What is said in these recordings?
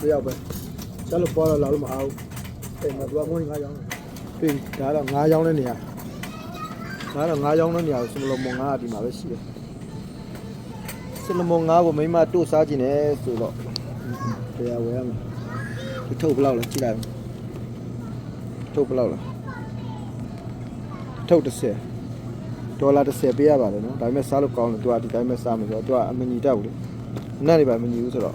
တယောက်ပဲကျလို့ပေါ်တော့လာလို့မအောင်အဲ့မှာသူကမွေးငါးချောင်းပြီဒါတော့ငါးချောင်းတဲ့နေရာဒါတော့ငါးချောင်းတဲ့နေရာကိုစမလုံးမုံငါးကဒီမှာပဲရှိတယ်စမလုံးမုံငါးကိုမိမတို့စားခြင်းနဲ့ဆိုတော့တရားဝယ်ရမယ်ဒီထုတ်ဘယ်လောက်လဲကြည့်လိုက်ထုတ်ဘယ်လောက်လဲထုတ်30ဒေါ်လာ30ပေးရပါတယ်နော်ဒါပေမဲ့စားလို့ကောင်းတယ်သူကဒီတိုင်းပဲစားမယ်ဆိုတော့သူကအမညီတက်ဘူးလေ နက်နေပါမညီဘူးဆိုတော့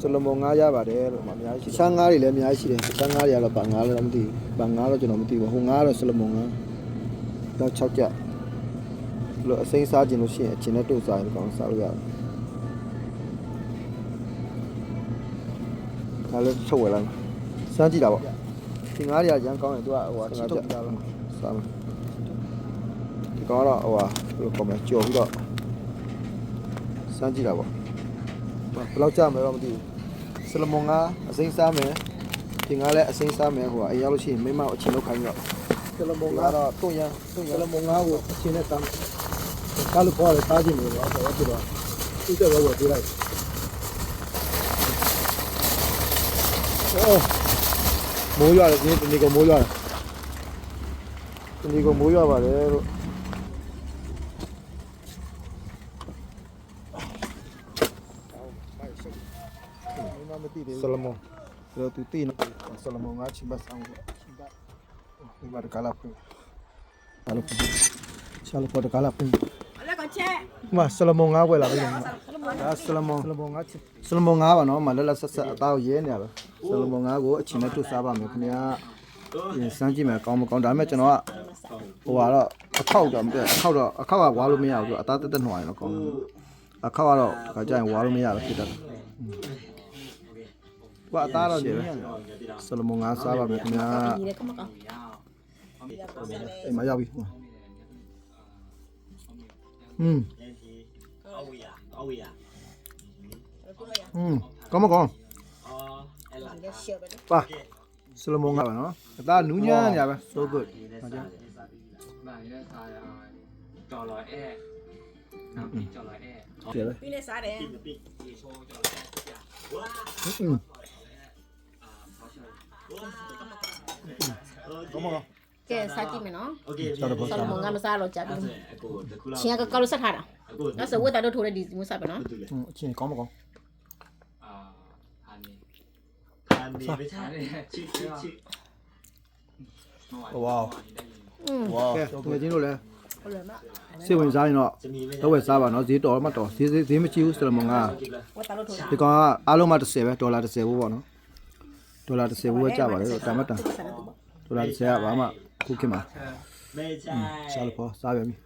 ဆလမုန်ငါးရပါတယ်လို့အများကြီးရှိချမ်းငါးတွေလည်းအများကြီးရှိတယ်ချမ်းငါးတွေကတော့ဗန်ငါးလည်းမသိဘူးဗန်ငါးတော့ကျွန်တော်မသိဘူးဟိုငါးတော့ဆလမုန်ငါးတော့6ကြလို့အစိမ်းစားခြင်းလို့ရှိရင်အချင်းနဲ့တို့စားရင်ကောင်းစားလို့ရတယ်ဒါလည်းထုတ်ဝယ်လိုက်စမ်းကြည့်တာပေါ့ဒီငါးတွေကရမ်းကောင်းတယ်သူကဟိုဟာချစ်ထုတ်ကြတော့စားမယ်ဒီကောင်ကတော့ဟိုဟာဘယ်လိုကောင်းမလဲကြော်ပြီးတော့စမ်းကြည့်တာပေါ့ ဘယ်လောက်ကြာမလဲတော့မသိဘူးဆလမွန်ကအစိမ်းစားမယ်ဒီငါလည်းအစိမ်းစားမယ်ဟိုကအိမ်ရောက်လို့ရှိရင်မိမကိုအချင်းလောက်ခိုင်းတော့ဆလမွန်ကတော့တွန့်ရတွန့်ရဆလမွန်ကကိုအချင်းနဲ့တန်းကားလို့ပေါ်တယ်တားခြင်းလို့တော့ဆိုတော့သူကဝယ်ပေးလိုက်အော်မိုးရွာတယ်ဒီနေ့တနေ့ကမိုးရွာတယ်တနေ့ကမိုးရွာပါတယ်လို့ ဆလမွန်တော့သူတည်နော်ဆလမွန်ငါချိဘတ်ဆောင်ကိုဒီမှာကလာဖွင့်ဆလဖွင့်ဆလပေါ်ကလာဖွင့် Hola, coche. မဆလမွန်ငါဝယ်လာပြီဒါဆလမွန်ဆလမွန်ငါချိဆလမွန်ငါပါနော်မလလဆက်ဆက်အသားရဲနေရပါဆလမွန်ငါကိုအချင်းနဲ့တွစားပါမယ်ခင်ဗျာစမ်းကြည့်မယ်ကောင်းမကောင်းဒါပေမဲ့ကျွန်တော်ကဟိုကတော့အခောက်တော့မပြအခောက်တော့အခောက်ကဝါလို့မရဘူးသူအသားတက်တက်နှွားရင်တော့ကောင်းတယ်အခောက်ကတော့ခါကျရင်ဝါလို့မရဘူးဖြစ်တတ်တယ် ကွာအသားတော့နင်းရမယ်ဆလမုန်ငါစားပါမယ်ခင်ဗျာညီလေးကမကောင်းအိမ်မှာရောက်ပြီอืมอืมကောင်းမကောင်းပါဆလမုန်ငါပါနော်အသားနူးညံ့ညာပဲ so good ဟုတ်ကြတော်လာအဲနောက်ပြီးတော်လာအဲပြီးလဲစားတယ်ပြီးပြီးရေချိုးတော်လာအဲဝါ ကောင်းပါကဲစားကြည့်မယ်နော် Okay ကျွန်တော်ဆာလမွန်ကမစားတော့ကြာပြီအခုတခုလောက်ချင်းကကောက်လို့ဆက်ထားတာအခုနောက်ဆိုဝတ်တာတို့ထိုးတဲ့ဒီမျိုးစားပဲနော်ဟုတ်တယ်ဟွန်းအချင်းကောင်းမကောင်းအာဟာနေဟာနေပဲချာနေချစ်ချစ်ချစ်ဝါးอืมဝါးကဲငွေချင်းတို့လည်းဟုတ်တယ်မစေဝင်စားရင်တော့တော့ဝယ်စားပါနော်ဈေးတော်မှတော်ဈေးဈေးမချိဘူးဆာလမွန်ကဝတ်တာလို့ထိုးတာဒီကောင်ကအားလုံးမှ30ပဲဒေါ်လာ30ဘူးပေါ့နော် ဒေါ်လာ30ဘူးပဲကြပါလေတော့တာမတန်ဒေါ်လာ30ကဘာမှခုခင်မှာမေချာရှာလို့ပေါ့စားပြန်ပြီ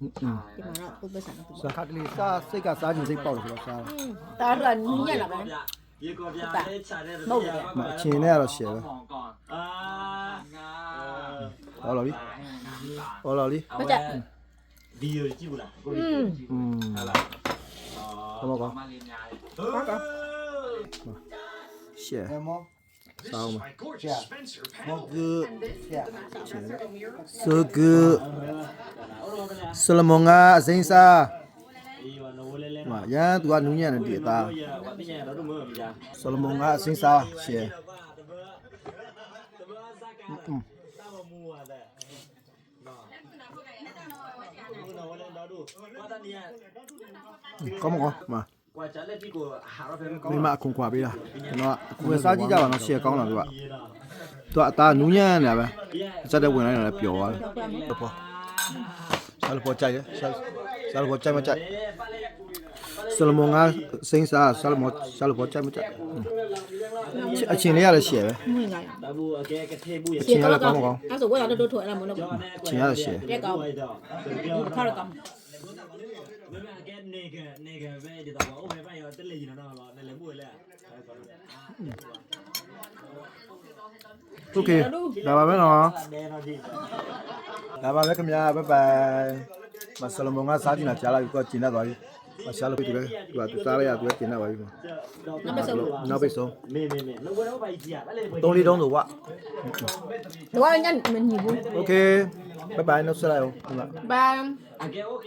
ဒီမှာတော့ပုပ္ပဆန်တော့စားခတ်လေးစားစိတ်ကစားခြင်းစိတ်ပေါက်တယ်ဆိုတော့စားတာတာနင်းရလာပါလားဒီကောပြားလေးခြာတဲ့မဟုတ်ဘူးမချင်းနဲ့ကတော့ရှယ်ပဲအာငါဟောလာလီဟောလာလီမကြဒီရကြည့်ဘူးလားကိုကြီးဟွန်းဟလာဟောမကောမလေးများတယ်ဟုတ်ကော အောင် My gorgeous Spencer panel. good so good ဆလမုန်ကအစိမ်းစားဒီဝနိုးလဲလဲဟိုရန်သူကနူးညံ့ ကွာချလက်တီကိုဟာရဖဲမကောင်းမိမအခုခွာပေးတာကျွန်တော်ကဝယ်စားကြည့်ကြပါနော်ရှယ်ကောင်းလာသူကသူကအသားနူးညံ့နေတာပဲအစက်တဲ့ဝင်လိုက်တာလည်းပျော်သွားတယ်ပေါ့ဆာလပေါ်ကြိုက်ရဆာဆာလပေါ်ကြိုက်မကြိုက်ဆာလမွန်ကစိမ့်စားဆာလမွန်ဆာလပေါ်ကြိုက်မကြိုက်အချင်းလေးရလည်းရှယ်ပဲမဝင်ကြရဘူးအကဲကထေဘူးရချင်းရလည်းကောင်းကောင်းအဲ့ဆိုဝယ်ရတော့တို့ထွက်အဲ့ဒါမလို့ချင်းရလည်းရှယ်ပြက်ကောင်းအခါရကောင်း နေကနေကပဲဒီတော့အိုးပဲပါရတက်လေနော်တော့လည်းလည်းမွေးလဲ โอเคဒါပါပဲနော် နဲတော့ဒီ ဒါပါပဲခင်ဗျာဘိုင်ဘိုင်မဆလမုန်ကစားကြည့်တာကြားလာပြီကိုကျင်တတ်သွားပြီမရှာလို့ပြီလေသူကသူစားလိုက်ရသူကကျင်တတ်သွားပြီ Na be so. နောက်ပိတ်ဆုံး မေမေမေလောကတော့ပါကြီးอ่ะအဲ့လေ သုံးလေးတုံးဆိုကွာ Do wa nya ni bu. โอเคဘိုင်ဘိုင်နောက်ဆက်လိုက်အောင်ဟုတ်လား Ba. အကဲโอเค